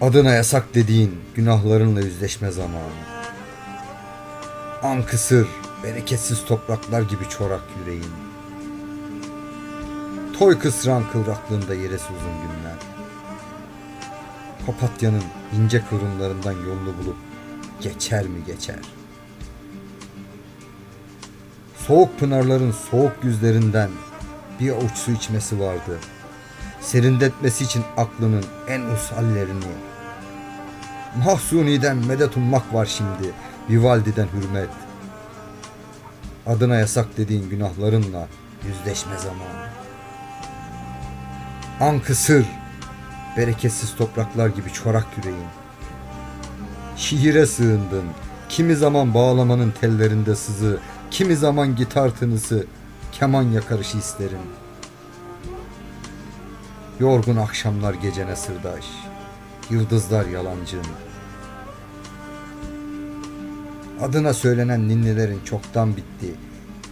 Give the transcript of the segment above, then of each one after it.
Adına yasak dediğin günahlarınla yüzleşme zamanı. An kısır, bereketsiz topraklar gibi çorak yüreğin. Toy kısran kıvraklığında yeresi uzun günler. Papatya'nın ince kıvrımlarından yolunu bulup geçer mi geçer? Soğuk pınarların soğuk yüzlerinden bir avuç su içmesi vardı. Serinletmesi için aklının en usallerini. Mahsuni'den medet ummak var şimdi. Vivaldiden hürmet. Adına yasak dediğin günahlarınla yüzleşme zamanı. An kısır, bereketsiz topraklar gibi çorak yüreğin. Şiire sığındın, kimi zaman bağlamanın tellerinde sızı, kimi zaman gitar tınısı, keman yakarışı isterim. Yorgun akşamlar gecene sırdaş, yıldızlar yalancın. Adına söylenen ninnelerin çoktan bitti.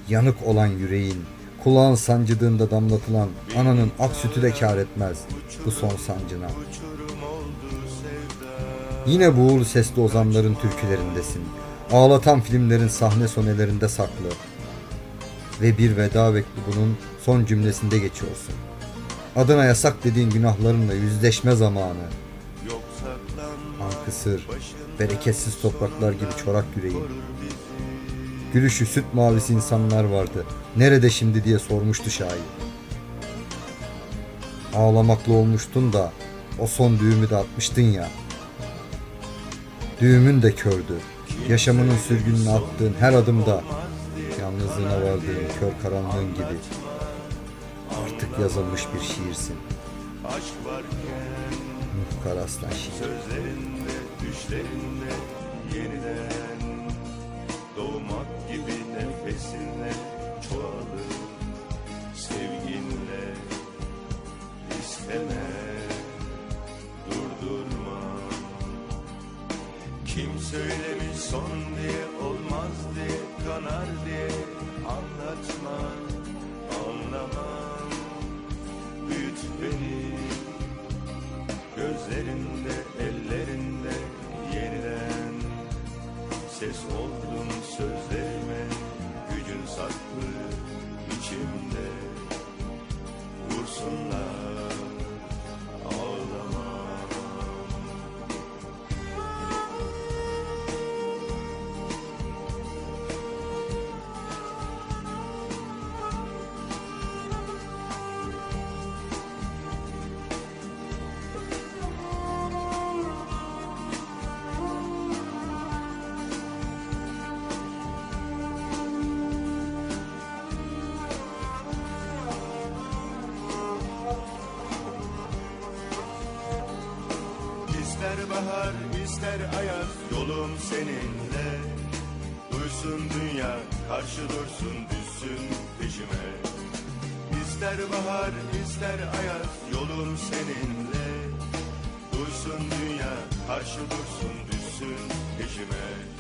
Yanık olan yüreğin, kulağın sancıdığında damlatılan ananın ak sütü de kar etmez bu son sancına. Yine buğulu sesli ozanların türkülerindesin. Ağlatan filmlerin sahne sonelerinde saklı. Ve bir veda mektubunun son cümlesinde geçiyorsun. Adına yasak dediğin günahlarınla yüzleşme zamanı. Kısır, bereketsiz topraklar gibi çorak yüreğin. Gülüşü süt mavisi insanlar vardı. Nerede şimdi diye sormuştu şair. Ağlamaklı olmuştun da o son düğümü de atmıştın ya. Düğümün de kördü. Yaşamının sürgününü attığın her adımda yalnızlığına vardığın kör karanlığın gibi artık yazılmış bir şiirsin. Nuh Karaslan şiir. Düşlerinde yeniden Doğmak gibi nefesinle çoğalır Sevginle isteme Durdurma. Kim söylemiş son diye olmaz diye kanar diye Anlatma anlamam Ses oldun sözlerime Gücün saklı içimde. Vursunlar İster bahar ister ayaz yolum seninle. Duysun dünya karşı dursun düşsün peşime. İster bahar ister ayaz yolum seninle. Duysun dünya karşı dursun düşsün peşime